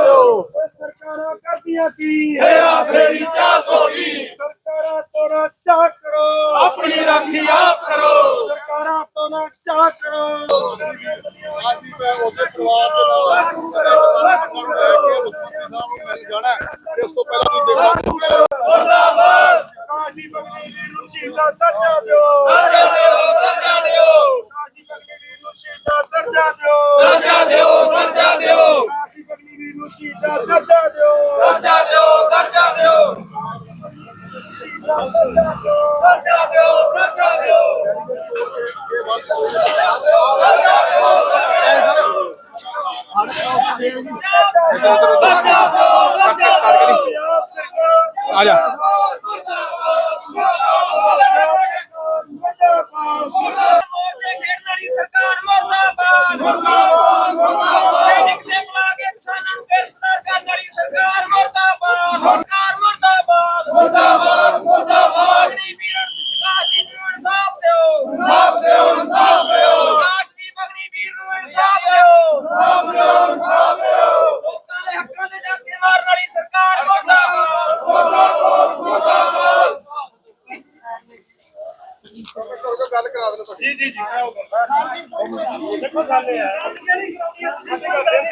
ਸਰਕਾਰਾਂ ਕਰਦੀਆਂ ਕੀ ਹੇਰਾ ਫੇਰੀ ਚਾਸ ਹੋ ਗਈ ਸਰਕਾਰਾਂ ਤੋਂ ਨਾ ਚਾਹ ਕਰੋ ਆਪਣੀ ਰਾਖੀ ਆਪ ਕਰੋ। ਸਰਕਾਰਾਂ ਤੋਂ ਨਾ ਚਾਹ ਕਰੋ ਅੱਜ ਮੈਂ ਉਹਦੇ ਪਰਿਵਾਰ ਦੇ ਨਾਲ ਕਿਸਾਨਾਂ ਲੈ ਕੇ ਮੁੱਖਮੰਤਰੀ ਸਾਹਿਬ ਨੂੰ ਮਿਲ ਜਾਣਾ ਹੈ ਤੋਂ ਪਹਿਲਾਂ ਵੀ ਦੇਖਾਂਗੇ ਮੁਰਦਾਬਾਦ ਕਾਜੀ ਬਗਲੀ ਵੀਰ ਨੂੰ ਸ਼ਹੀਦਾਂ ਦਰਜਾ ਦਿਓ ਦਰਜਾ ਦਿਓ ਦਰਜਾ ਦਿਓ ਕਾਜੀ ਬਗਲੀ ਵੀਰ ਨੂੰ ਸ਼ਹੀਦਾਂ ਦਰਜਾ ਦਿਓ ਦਰਜਾ ਦਿਓ ਦਰਜਾ ਦਿਓ ਕਾਜੀ ਬਗਲੀ ਵੀਰ ਨੂੰ ਸ਼ਹੀਦਾਂ ਦਰਜਾ ਦਿਓ ਦਰਜਾ ਦਿਓ ਦਰਜਾ ਦਿਓ ਦਰਜਾ ਦਿਓ ਦਰਜਾ ਦਿਓ ਦਰਜਾ ਦਿਓ ਦਰਜਾ ਦਿਓ ਪੰਜਾਬ ਸਰਕਾਰ ਆ ਜਾ ਮੋਰਚੇ ਖੇਡਣ ਵਾਲੀ ਸਰਕਾਰ ਮੁਰਦਾਬਾਦ ਮੁਰਦਾਬਾਦ ਮੁਰਦਾਬਾਦ ਸੈਨਿਕ ਦੇ ਬੁਲਾਗੇ ਕਿਸਾਨਾਂ ਨੂੰ ਬੇਸਦਾਰ ਕਰਨ ਵਾਲੀ ਸਰਕਾਰ ਮੁਰਦਾਬਾਦ ਸਰਕਾਰ ਮੁਰਦਾਬਾਦ ਮੁਰਦਾਬਾਦ ਮੁਰਦਾਬਾਦ ਬਗੜੀ ਵੀਰ ਕਾਜੀ ਨੂੰ ਇਨਸਾਫ ਦਿਓ ਇਨਸਾਫ ਦਿਓ ਇਨਸਾਫ ਦਿਓ ਕਾਜੀ ਬਗੜੀ ਵੀਰ ਨੂੰ ਇਨਸਾਫ ਦਿਓ ਇਨਸਾਫ ਦਿਓ ਲੋਕਾਂ ਦੇ ਹੱਕਾਂ ਦੇ ਡਾਕੇ ਮਾਰਨ ਵਾਲੀ ਸਰਕਾਰ ਮੁਰਦਾਬਾਦ ਮੁਰਦਾਬਾਦ ਮੁਰਦਾਬਾਦ ਗੱਲ ਕਰਾ ਦੇਣਾ ਤੁਸੀਂ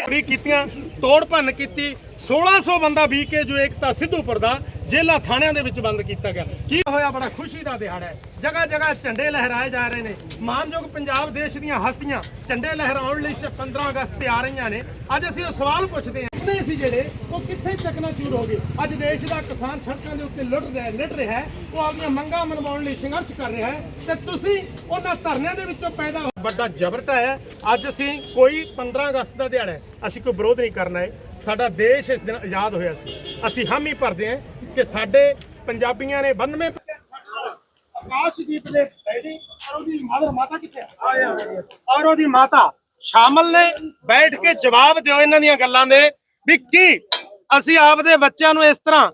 ਪੂਰੀ ਕੀਤੀਆਂ ਤੋੜ ਭੰਨ ਕੀਤੀ 1600 ਬੰਦਾ ਵੀ ਕੇ ਜੋ ਏਕਤਾ ਸਿੱਧੂਪੁਰ ਦਾ ਜੇਲਾ ਥਾਣਿਆਂ ਦੇ ਵਿੱਚ ਬੰਦ ਕੀਤਾ ਗਿਆ। ਕੀ ਹੋਇਆ? ਬੜਾ ਖੁਸ਼ੀ ਦਾ ਦਿਹਾੜਾ ਹੈ। ਜਗ੍ਹਾ ਜਗ੍ਹਾ ਝੰਡੇ ਲਹਿਰਾਏ ਜਾ ਰਹੇ ਨੇ। ਮਾਨਯੋਗ ਪੰਜਾਬ ਦੇਸ਼ ਦੀਆਂ ਹਸਤੀਆਂ ਝੰਡੇ ਲਹਿਰਾਉਣ ਲਈ 15 ਅਗਸਤ ਤੇ ਆ ਰਹੀਆਂ ਨੇ। ਅੱਜ ਅਸੀਂ ਉਹ ਸਵਾਲ ਪੁੱਛਦੇ ਹਾਂ। ਕਿੱਥੇ ਸੀ ਜਿਹੜੇ, ਉਹ ਕਿੱਥੇ ਚੱਕਣਾ ਚੂਰ ਹੋ ਗਏ? ਅੱਜ ਦੇਸ਼ ਦਾ ਕਿਸਾਨ ਸੜਕਾਂ ਦੇ ਉੱਤੇ ਲੁੱਟ ਰਿਹਾ ਲੁੱਟ ਰਿਹਾ ਉਹ ਆਪਣੀਆਂ ਮੰਗਾਂ ਮਨਵਾਉਣ ਲਈ ਸੰਘਰਸ਼ ਕਰ ਰਿਹਾ ਹੈ। ਤੇ ਤੁਸੀਂ ਉਹਨਾਂ ਧਰਨਿਆਂ ਦੇ ਵਿੱਚੋਂ ਪੈਦਾ ਹੋ- ਵੱਡਾ ਜਬਰਤਾ ਹੈ। ਅੱਜ ਅਸੀਂ ਕੋਈ 15 ਅਗਸਤ ਦਾ ਦਿਹਾੜਾ ਹੈ। ਅਸੀਂ ਕੋਈ ਵਿਰੋਧ ਨਹੀਂ ਕਰਨਾ ਹੈ। ਸਾਡਾ ਦੇਸ਼ ਇਸ ਦਿਨ ਆਜ਼ਾਦ ਹੋਇਆ ਸੀ। ਅਸੀਂ ਹਾਮੀ ਭਰਦੇ ਹਾਂ ਕਿ ਸਾਡੇ ਪੰਜਾਬੀਆਂ ਨੇ 92 ਆਕਾਸ਼ਦੀਪ ਦੇ ਡੈਡੀ ਔਰ ਉਹਦੀ ਮਦਰ ਮਾਤਾ ਕਿੱਥੇ ਆ? ਔਰ ਉਹਦੀ ਮਾਤਾ ਸ਼ਾਮਲ ਨੇ। ਬੈਠ ਕੇ ਜਵਾਬ ਦਿਓ ਇਹਨਾਂ ਦੀਆਂ ਗੱਲਾਂ ਦੇ ਵੀ ਕੀ ਅਸੀਂ ਆਪਦੇ ਬੱਚਿਆਂ ਨੂੰ ਇਸ ਤਰ੍ਹਾਂ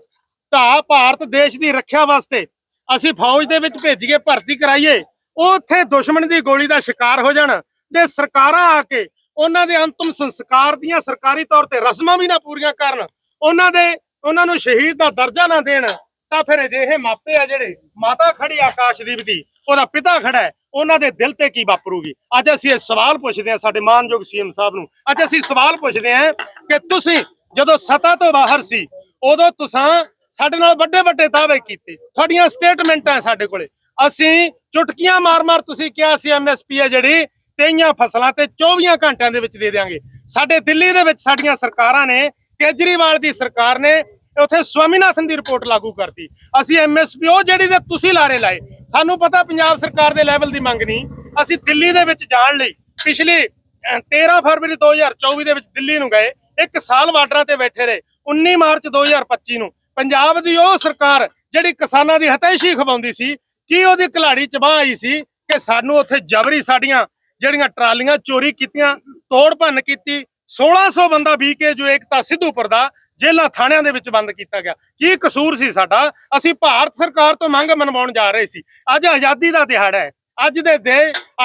ਧਾ ਭਾਰਤ ਦੇਸ਼ ਦੀ ਰੱਖਿਆ ਵਾਸਤੇ ਅਸੀਂ ਫੌਜ ਦੇ ਵਿੱਚ ਭੇਜੀਏ ਭਰਤੀ ਕਰਾਈਏ, ਉਹ ਉੱਥੇ ਦੁਸ਼ਮਣ ਦੀ ਗੋਲੀ ਦਾ ਸ਼ਿਕਾਰ ਹੋ ਜਾਣ ਤੇ ਸਰਕਾਰਾਂ ਆ ਕੇ ਉਹਨਾਂ ਦੇ ਅੰਤਮ ਸੰਸਕਾਰ ਦੀਆਂ ਸਰਕਾਰੀ ਤੌਰ ਤੇ ਰਸਮਾਂ ਵੀ ਨਾ ਪੂਰੀਆਂ ਕਰਨ, ਉਹਨਾਂ ਦੇ, ਉਹਨਾਂ ਨੂੰ ਸ਼ਹੀਦ ਦਾ ਦਰਜਾ ਨਾ ਦੇਣ, ਤਾਂ ਫਿਰ ਅਜਿਹੇ ਮਾਪੇ ਆ ਜਿਹੜੇ ਮਾਤਾ ਖੜੀ ਆਕਾਸ਼ਦੀਪ ਦੀ, ਉਹਦਾ ਪਿਤਾ ਖੜਾ ਹੈ, ਉਹਨਾਂ ਦੇ ਦਿਲ ਤੇ ਕੀ ਵਾਪਰੂਗੀ? ਅੱਜ ਅਸੀਂ ਇਹ ਸਵਾਲ ਪੁੱਛਦੇ ਹਾਂ ਸਾਡੇ ਮਾਨਯੋਗ ਸੀਐਮ ਸਾਹਿਬ ਨੂੰ। ਅੱਜ ਅਸੀਂ ਸਵਾਲ ਪੁੱਛਦੇ ਹਾਂ ਕਿ ਤੁਸੀਂ ਜਦੋਂ ਸਤਾ ਤੋਂ ਬਾਹਰ ਸੀ, ਉਦੋਂ ਤੁਸੀਂ ਸਾਡੇ ਨਾਲ ਵੱਡੇ ਵੱਡੇ ਦਾਅਵੇ ਕੀਤੇ। ਤੁਹਾਡੀਆਂ ਸਟੇਟਮੈਂਟਾਂ ਸਾਡੇ ਕੋਲੇ। ਅਸੀਂ ਚੁਟਕੀਆਂ ਮਾਰ-ਮਾਰ ਤੁਸੀਂ ਕਿਹਾ ਸੀ ਐਮਐਸਪੀ ਹੈ ਜਿਹੜੀ ਤੇਈਆਂ ਫਸਲਾਂ ਤੇ 24 ਘੰਟਿਆਂ ਦੇ ਵਿੱਚ ਦੇ ਦੇਾਂਗੇ ਸਾਡੇ ਦਿੱਲੀ ਦੇ ਵਿੱਚ ਸਾਡੀਆਂ ਸਰਕਾਰਾਂ ਨੇ ਕੇਜਰੀਵਾਲ ਦੀ ਸਰਕਾਰ ਨੇ ਉੱਥੇ ਸਵਾਮੀਨਾਥਨ ਦੀ ਰਿਪੋਰਟ ਲਾਗੂ ਕਰਤੀ। ਅਸੀਂ ਐਮਐਸਪੀ ਉਹ ਜਿਹੜੀ ਦੇ ਤੁਸੀਂ ਲਾਰੇ ਲਾਏ ਸਾਨੂੰ ਪਤਾ ਪੰਜਾਬ ਸਰਕਾਰ ਦੇ ਲੈਵਲ ਦੀ ਮੰਗ ਨਹੀਂ। ਅਸੀਂ ਦਿੱਲੀ ਦੇ ਵਿੱਚ ਜਾਣ ਲਈ ਪਿਛਲੀ ਅਹ, 13 ਫਰਵਰੀ 2024 ਦੇ ਵਿੱਚ ਦਿੱਲੀ ਨੂੰ ਗਏ ਇੱਕ ਸਾਲ ਬਾਰਡਰਾਂ ਤੇ ਬੈਠੇ ਰਹੇ 19 ਮਾਰਚ 2025 ਨੂੰ। ਪੰਜਾਬ ਦੀ ਉਹ ਸਰਕਾਰ ਜਿਹੜੀ ਕਿਸਾਨਾਂ ਦੀ ਹਤੈਸ਼ੀ ਖਵਾਉਂਦੀ ਸੀ ਕੀ ਉਹਦੀ ਕਲਾੜੀ ਚਬਾਹ ਆਈ ਸੀ ਕਿ ਸਾਨੂੰ ਉੱਥੇ ਜਬਰੀ ਸਾਡੀਆਂ ਜਿਹੜੀਆਂ ਟਰਾਲੀਆਂ ਚੋਰੀ ਕੀਤੀਆਂ, ਤੋੜ ਭੰਨ ਕੀਤੀ 1600 ਬੰਦਾ ਵੀ ਕੇ ਜੋ ਏਕਤਾ ਸਿੱਧੂਪੁਰ ਦਾ ਜੇਲਾ ਥਾਣਿਆਂ ਦੇ ਵਿੱਚ ਬੰਦ ਕੀਤਾ ਗਿਆ। ਕੀ ਕਸੂਰ ਸੀ ਸਾਡਾ? ਅਸੀਂ ਭਾਰਤ ਸਰਕਾਰ ਤੋਂ ਮੰਗ ਮਨਵਾਉਣ ਜਾ ਰਹੇ ਸੀ। ਅੱਜ ਆਜ਼ਾਦੀ ਦਾ ਦਿਹਾੜਾ ਹੈ। ਅੱਜ ਦੇ ਦੇ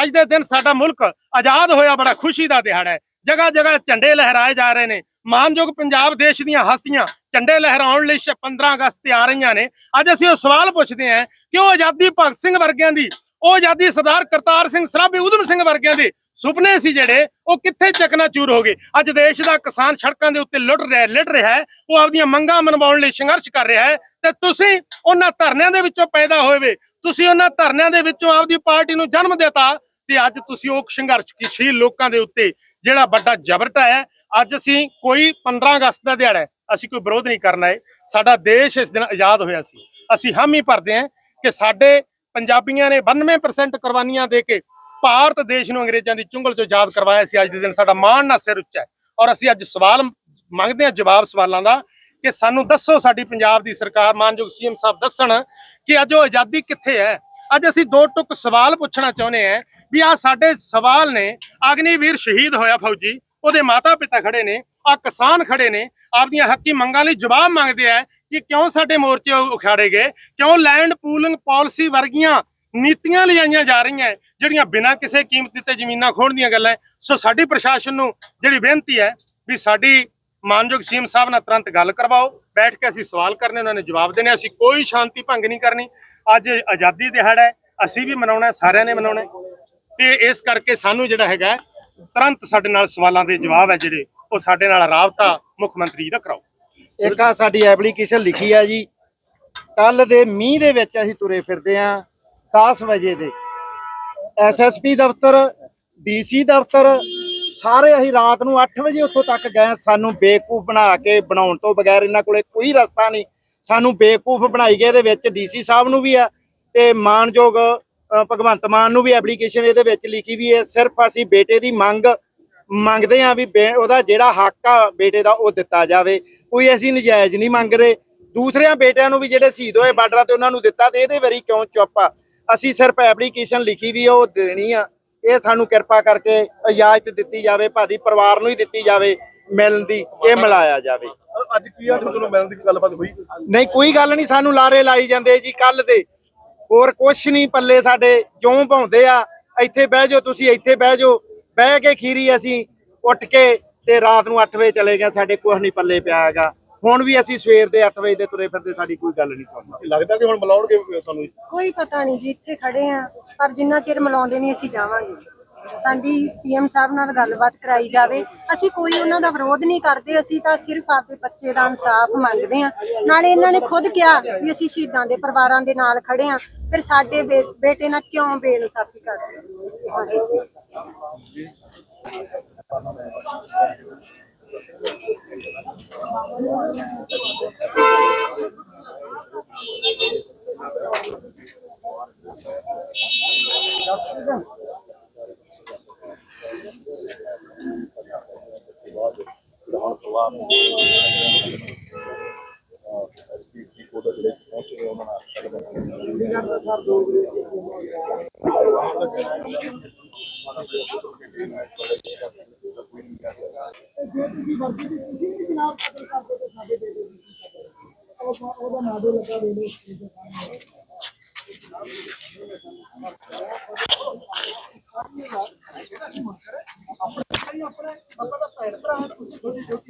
ਅੱਜ ਦੇ ਦਿਨ ਸਾਡਾ ਮੁਲਕ ਆਜ਼ਾਦ ਹੋਇਆ, ਬੜਾ ਖੁਸ਼ੀ ਦਾ ਦਿਹਾੜਾ ਹੈ। ਜਗ੍ਹਾ ਜਗ੍ਹਾ ਝੰਡੇ ਲਹਿਰਾਏ ਜਾ ਰਹੇ ਨੇ। ਮਾਨਯੋਗ ਪੰਜਾਬ ਦੇਸ਼ ਦੀਆਂ ਹਸਤੀਆਂ ਝੰਡੇ ਲਹਿਰਾਉਣ ਲਈ 15 ਅਗਸਤ ਤੇ ਆ ਰਹੀਆਂ ਨੇ। ਅੱਜ ਅਸੀਂ ਉਹ ਸਵਾਲ ਪੁੱਛਦੇ ਹਾਂ ਕਿ ਉਹ ਆਜ਼ਾਦੀ ਭਗਤ ਸਿੰਘ ਵਰਗਿਆਂ ਦੀ ਉਹ ਆਜ਼ਾਦੀ ਸਰਦਾਰ ਕਰਤਾਰ ਸਿੰਘ ਸਰਾਭੇ ਉਧਮ ਸਿੰਘ ਵਰਗਿਆਂ ਦੇ ਸੁਪਨੇ ਸੀ ਜਿਹੜੇ, ਉਹ ਕਿੱਥੇ ਚਕਨਾਚੂਰ ਹੋ ਗਏ? ਅੱਜ ਦੇਸ਼ ਦਾ ਕਿਸਾਨ ਸੜਕਾਂ ਦੇ ਉੱਤੇ ਲੁੱਟ ਰਿਹਾ ਲਿਟ ਰਿਹਾ ਹੈ, ਉਹ ਆਪਣੀਆਂ ਮੰਗਾਂ ਮਨਵਾਉਣ ਲਈ ਸੰਘਰਸ਼ ਕਰ ਰਿਹਾ ਹੈ, ਤੇ ਤੁਸੀਂ ਉਹਨਾਂ ਧਰਨਿਆਂ ਦੇ ਵਿੱਚੋਂ ਪੈਦਾ ਹੋਏ ਤੁਸੀਂ ਉਹਨਾਂ ਧਰਨਿਆਂ ਦੇ ਵਿੱਚੋਂ ਆਪਦੀ ਪਾਰਟੀ ਨੂੰ ਜਨਮ ਦਿੱਤਾ ਤੇ ਅੱਜ ਤੁਸੀਂ ਉਹ ਸੰਘਰਸ਼ਸ਼ੀਲ ਲੋਕਾਂ ਦੇ ਉੱਤੇ, ਜਿਹੜਾ ਵੱਡਾ ਜਬਰਟਾ ਹੈ। ਅੱਜ ਅਸੀਂ ਕੋਈ 15 ਅਗਸਤ ਦਾ ਦਿਹਾੜਾ ਅਸੀਂ ਕੋਈ ਵਿਰੋਧ ਨਹੀਂ ਕਰਨਾ ਹੈ। ਸਾਡਾ ਦੇਸ਼ ਇਸ ਦਿਨ ਆਜ਼ਾਦ ਹੋਇਆ ਸੀ। ਅਸੀਂ ਹਾਮੀ ਭਰਦੇ ਹਾਂ ਕਿ ਸਾਡੇ ਪੰਜਾਬੀਆਂ ਨੇ 92% ਕੁਰਬਾਨੀਆਂ ਦੇ ਕੇ ਭਾਰਤ ਦੇਸ਼ ਨੂੰ ਅੰਗਰੇਜ਼ਾਂ ਦੀ ਚੁੰਗਲ ਚੋਂ ਆਜ਼ਾਦ ਕਰਵਾਇਆ ਸੀ। ਅੱਜ ਦੇ ਦਿਨ ਸਾਡਾ ਮਾਣ ਨਾਲ ਸਿਰ ਉੱਚਾ ਹੈ ਔਰ ਅਸੀਂ ਅੱਜ ਸਵਾਲ ਮੰਗਦੇ ਹਾਂ, ਜਵਾਬ ਸਵਾਲਾਂ ਦਾ ਕਿ ਸਾਨੂੰ ਦੱਸੋ ਸਾਡੀ ਪੰਜਾਬ ਦੀ ਸਰਕਾਰ, ਮਾਨਯੋਗ ਸੀਐਮ ਸਾਹਿਬ ਦੱਸਣ ਕਿ ਅੱਜ ਉਹ ਆਜ਼ਾਦੀ ਕਿੱਥੇ ਹੈ? ਅੱਜ ਅਸੀਂ ਦੋ ਟੁਕ ਸਵਾਲ ਪੁੱਛਣਾ ਚਾਹੁੰਦੇ ਹਾਂ ਵੀ ਆ ਸਾਡੇ ਸਵਾਲ ਨੇ ਅਗਨੀਵੀਰ ਸ਼ਹੀਦ ਹੋਇਆ ਫੌਜੀ, ਉਹਦੇ ਮਾਤਾ ਪਿਤਾ ਖੜੇ ਨੇ ਆ ਕਿਸਾਨ ਖੜੇ ਨੇ ਆਪਦੀਆਂ ਹੱਕੀ ਮੰਗਾਂ ਲਈ ਜਵਾਬ ਮੰਗਦੇ ਆ ਕਿ ਕਿਉਂ ਸਾਡੇ ਮੋਰਚੇ ਉਖਾੜੇ ਗਏ? ਕਿਉਂ ਲੈਂਡ ਪੂਲਿੰਗ ਪਾਲਿਸੀ ਵਰਗੀਆਂ ਨੀਤੀਆਂ ਲਿਆਈਆਂ ਜਾ ਰਹੀਆਂ ਜਿਹੜੀਆਂ ਬਿਨਾਂ ਕਿਸੇ ਕੀਮਤ ਦਿੱਤੇ ਜ਼ਮੀਨਾਂ ਖੋਣ ਦੀਆਂ ਗੱਲਾਂ ਸੋ ਸਾਡੀ ਪ੍ਰਸ਼ਾਸਨ ਨੂੰ ਜਿਹੜੀ ਬੇਨਤੀ ਹੈ ਵੀ ਸਾਡੀ ਮਾਨਯੋਗ ਸੀਐਮ ਸਾਹਿਬ ਨਾਲ ਤੁਰੰਤ ਗੱਲ ਕਰਵਾਓ। ਬੈਠ ਕੇ ਅਸੀਂ ਸਵਾਲ ਕਰਨੇ, ਉਹਨਾਂ ਨੇ ਜਵਾਬ ਦੇਣੇ। ਅਸੀਂ ਕੋਈ ਸ਼ਾਂਤੀ ਭੰਗ ਨਹੀਂ ਕਰਨੀ। ਅੱਜ ਆਜ਼ਾਦੀ ਦਿਹਾੜਾ ਹੈ, ਅਸੀਂ ਵੀ ਮਨਾਉਣਾ ਸਾਰਿਆਂ ਨੇ ਮਨਾਉਣਾ ਹੈ। ਤੇ ਇਸ ਕਰਕੇ ਸਾਨੂੰ ਜਿਹੜਾ ਹੈਗਾ ਤੁਰੰਤ ਸਾਡੇ ਨਾਲ ਸਵਾਲਾਂ ਦੇ ਜਵਾਬ ਹੈ ਜਿਹੜੇ, ਉਹ ਸਾਡੇ ਨਾਲ ਰਾਬਤਾ ਮੁੱਖ ਮੰਤਰੀ ਜੀ ਦਾ ਕਰਾਓ। ਇੱਕ ਆ ਸਾਡੀ ਐਪਲੀਕੇਸ਼ਨ ਲਿਖੀ ਆ ਜੀ। ਕੱਲ ਦੇ ਮੀਂਹ ਦੇ ਵਿੱਚ ਅਸੀਂ ਤੁਰੇ ਫਿਰਦੇ ਆ 10 ਵਜੇ ਦੇ। ਐਸਐਸਪੀ ਦਫ਼ਤਰ ਡੀਸੀ ਦਫ਼ਤਰ, ਸਾਰੇ ਅਸੀਂ ਰਾਤ ਨੂੰ 8 ਵਜੇ ਉੱਥੋਂ ਤੱਕ ਗਏ। ਸਾਨੂੰ ਬੇਵਕੂਫ ਬਣਾ ਕੇ ਬਣਾਉਣ ਤੋਂ ਬਗੈਰ ਇਹਨਾਂ ਕੋਲੇ ਕੋਈ ਰਸਤਾ ਨਹੀਂ। ਸਾਨੂੰ ਬੇਵਕੂਫ ਬਣਾਈ ਗਏ ਇਹਦੇ ਵਿੱਚ ਡੀਸੀ ਸਾਹਿਬ ਨੂੰ ਵੀ ਆ ਤੇ ਮਾਨਯੋਗ ਭਗਵੰਤ ਮਾਨ ਨੂੰ ਵੀ ਐਪਲੀਕੇਸ਼ਨ ਇਹਦੇ ਵਿੱਚ ਲਿਖੀ ਵੀ ਹੈ। ਸਿਰਫ ਅਸੀਂ ਬੇਟੇ ਦੀ ਮੰਗ ਮੰਗਦੇ ਆ ਵੀ ਉਹਦਾ ਜਿਹੜਾ ਹੱਕ ਆ ਬੇਟੇ ਦਾ ਉਹ ਦਿੱਤਾ ਜਾਵੇ। ਕੋਈ ਅਸੀਂ ਨਜਾਇਜ਼ ਨਹੀਂ ਮੰਗ ਰਹੇ। ਦੂਸਰਿਆਂ ਬੇਟਿਆਂ ਨੂੰ ਵੀ ਜਿਹੜੇ ਸ਼ਹੀਦ ਹੋਏ ਬਾਰਡਰਾਂ ਤੇ ਉਹਨਾਂ ਨੂੰ ਦਿੱਤਾ ਤੇ ਇਹਦੇ ਵਾਰੀ ਕਿਉਂ ਚੁੱਪ ਆ? ਅਸੀਂ ਸਿਰਫ ਐਪਲੀਕੇਸ਼ਨ ਲਿਖੀ ਵੀ ਉਹ ਦੇਣੀ ਆ। ਇਹ ਸਾਨੂੰ ਕਿਰਪਾ ਕਰਕੇ ਇਜਾਜ਼ਤ ਦਿੱਤੀ ਜਾਵੇ ਭਾਦੀ ਪਰਿਵਾਰ ਨੂੰ ਹੀ ਦਿੱਤੀ ਜਾਵੇ ਮਿਲਣ ਦੀ ਇਹ ਮਿਲਾਇਆ ਜਾਵੇ। ਅੱਜ ਕੀ ਆ ਤੁਹਾਨੂੰ ਮਿਲਣ ਦੀ ਗੱਲਬਾਤ ਹੋਈ? ਨਹੀਂ ਕੋਈ ਗੱਲ ਨਹੀਂ ਸਾਨੂੰ ਲਾਰੇ ਲਾਈ ਜਾਂਦੇ ਜੀ ਕੱਲ ਦੇ। ਹੋਰ ਕੁਛ ਨਹੀਂ ਪੱਲੇ ਸਾਡੇ ਜਿਉਂ ਭਾਉਂਦੇ ਆ। ਇੱਥੇ ਬਹਿ ਜਾਓ ਤੁਸੀਂ ਇੱਥੇ ਬਹਿ ਜਾਓ। ਬਹਿ ਕੇ ਖੀਰੀ ਅਸੀਂ ਉੱਠ ਕੇ ਤੇ ਰਾਤ ਨੂੰ 8 ਵਜੇ ਚਲੇ ਗਏ ਸਾਡੇ ਕੁਛ ਨਹੀਂ ਪੱਲੇ ਪਿਆ ਹੈਗਾ। ਹੁਣ ਵੀ ਅਸੀਂ ਸਵੇਰ ਦੇ 8 ਵਜੇ ਦੇ ਤੁਰੇ ਫਿਰਦੇ ਸਾਡੀ ਕੋਈ ਗੱਲ ਨਹੀਂ ਸੁਣਦਾ। ਲੱਗਦਾ ਕਿ ਹੁਣ ਮਿਲਾਉਣਗੇ ਤੁਹਾਨੂੰ? ਕੋਈ ਪਤਾ ਨਹੀਂ ਜੀ ਇੱਥੇ ਖੜੇ ਆ ਪਰ ਜਿੰਨਾ ਚਿਰ ਮਿਲਾਉਂਦੇ ਨਹੀਂ ਅਸੀਂ ਜਾਵਾਂਗੇ। ਸਾਡੀ ਸੀਐਮ ਸਾਹਿਬ ਨਾਲ ਗੱਲਬਾਤ ਕਰਾਈ ਜਾਵੇ। ਅਸੀਂ ਕੋਈ ਉਹਨਾਂ ਦਾ ਵਿਰੋਧ ਨਹੀਂ ਕਰਦੇ ਅਸੀਂ ਤਾਂ ਸਿਰਫ ਆਪਦੇ ਬੱਚੇ ਦਾ ਇਨਸਾਫ ਮੰਗਦੇ ਆ ਨਾਲੇ ਇਹਨਾਂ ਨੇ ਖੁਦ ਕਿਹਾ ਵੀ ਅਸੀਂ ਸ਼ਹੀਦਾਂ ਦੇ ਪਰਿਵਾਰਾਂ ਦੇ ਨਾਲ ਖੜੇ ਆ ਫਿਰ ਸਾਡੇ ਬੇਟੇ ਨਾਲ ਕਿਉਂ ਬੇਇਨਸਾਫੀ ਕਰਦੇ? Obrigado. ਭੈਰ ਭਰਾ ਛੋਟੀ ਛੋਟੀ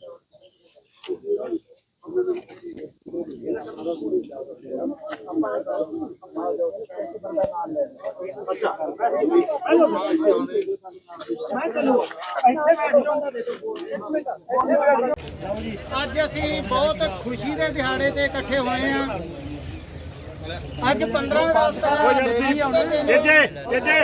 ਅੱਜ ਅਸੀਂ ਬਹੁਤ ਖੁਸ਼ੀ ਦੇ ਦਿਹਾੜੇ ਤੇ ਇਕੱਠੇ ਹੋਏ ਆ ਅੱਜ 15 ਅਗਸਤ ਜੇ ਜੇ ਜੇ